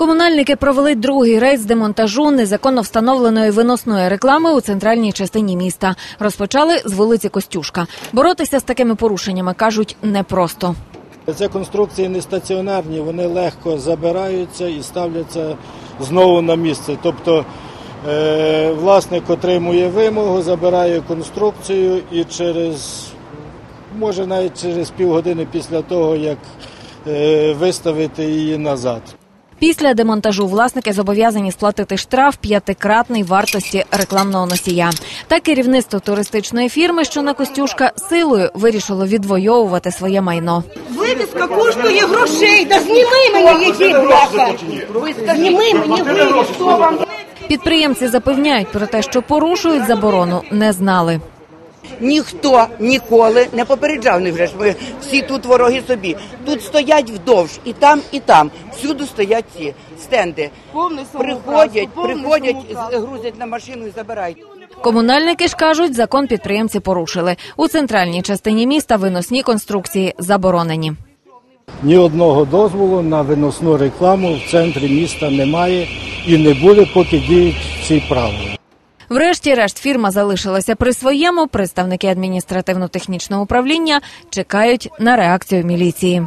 Комунальники провели другий рейд з демонтажу незаконно встановленої виносної реклами у центральній частині міста. Розпочали з вулиці Костюшка. Боротися з такими порушеннями кажуть непросто. Це конструкції не стаціонарні, вони легко забираються і ставляться знову на місце. Тобто е, власник отримує вимогу, забирає конструкцію і через, може навіть через півгодини після того, як е, виставити її назад. Після демонтажу власники зобов'язані сплатити штраф п'ятикратний вартості рекламного носія. Та керівництво туристичної фірми, що на Костюшка, силою вирішило відвоювати своє майно. Вивіска коштує грошей, да зніми мені її, бляха. Зніми мені вивіску. вам. Підприємці запевняють про те, що порушують заборону, не знали. Ніхто ніколи не попереджав не вже ж ми всі тут вороги собі. Тут стоять вдовж і там, і там. Всюди стоять ці стенди. Повний Приходять, повний приходять, грузять на машину і забирають. Комунальники ж кажуть, закон підприємці порушили. У центральній частині міста виносні конструкції заборонені. Ні одного дозволу на виносну рекламу в центрі міста немає і не буде, поки діють ці правила. Врешті-решт фірма залишилася при своєму. Представники адміністративно-технічного управління чекають на реакцію міліції.